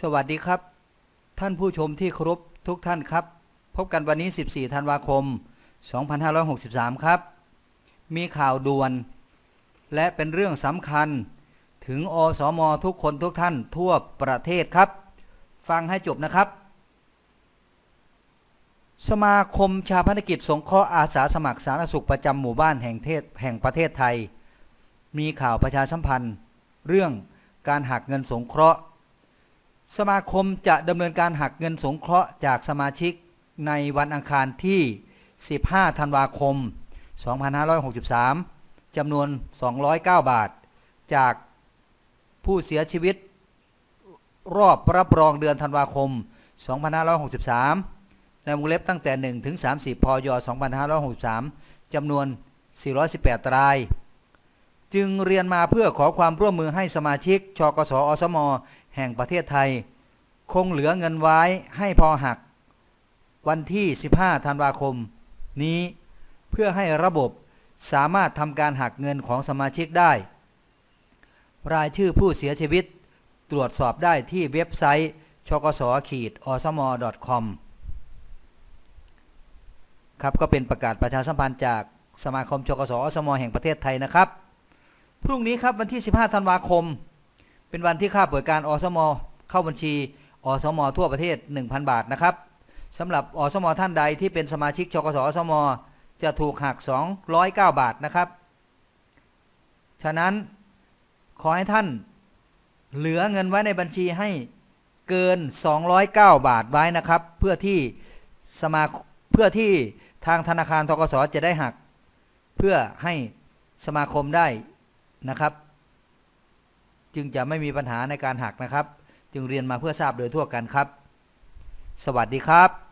สวัสดีครับ ท่านผู้ชมที่เคารพทุกท่านครับ พบกันวันนี้ 14 ธันวาคม 2563 ครับ มีข่าวด่วน และเป็นเรื่องสำคัญ ถึงอสมทุกคนทุกท่านทั่วประเทศครับ ฟังให้จบนะครับ สมาคมชาพนกิจสงเคราะห์อาสาสมัครสาธารณสุขประจำหมู่บ้านแห่งเทศแห่งประเทศไทย มีข่าวประชาสัมพันธ์ เรื่องการหักเงินสงเคราะห์ สมาคมจะดำเนินการหักเงินสงเคราะห์จากสมาชิกในวันอังคารที่ 15 ธันวาคม 2563 จำนวน 209 บาท จากผู้เสียชีวิต รอบรับรองเดือนธันวาคม 2563 ในวงเล็บตั้งแต่ 1 ถึง 30 พย 2563 จำนวน 418 ราย จึงเรียนมาเพื่อขอความร่วมมือให้สมาชิกชกสอสม แห่งประเทศไทย คงเหลือเงินไว้ให้พอหัก วันที่ 15 ธันวาคม นี้เพื่อให้ระบบสามารถทำการหักเงินของสมาชิกได้ รายชื่อผู้เสียชีวิต ตรวจสอบได้ที่เว็บไซต์ชกสขีดอสม .com ครับก็เป็นประกาศประชาสัมพันธ์จากสมาคมชกสอสมแห่งประเทศไทยนะครับ พรุ่งนี้ครับวันที่ 15 ธันวาคม เป็นวันที่ค่าเปิดการอสมเข้าบัญชีอสมทั่วประเทศ 1,000 บาทนะครับสำหรับอสมท่านใดที่เป็นสมาชิกชกสอสมจะถูกหัก 209 บาทนะครับ ฉะนั้นขอให้ท่านเหลือเงินไว้ในบัญชีให้เกิน 209 บาทไว้นะครับ เพื่อที่สมาเพื่อที่ทางธนาคารทกสจะได้หัก เพื่อให้สมาคมได้นะครับ จึงจะไม่มีปัญหาในการหักนะครับ จึงเรียนมาเพื่อทราบโดยทั่วกันครับ สวัสดีครับ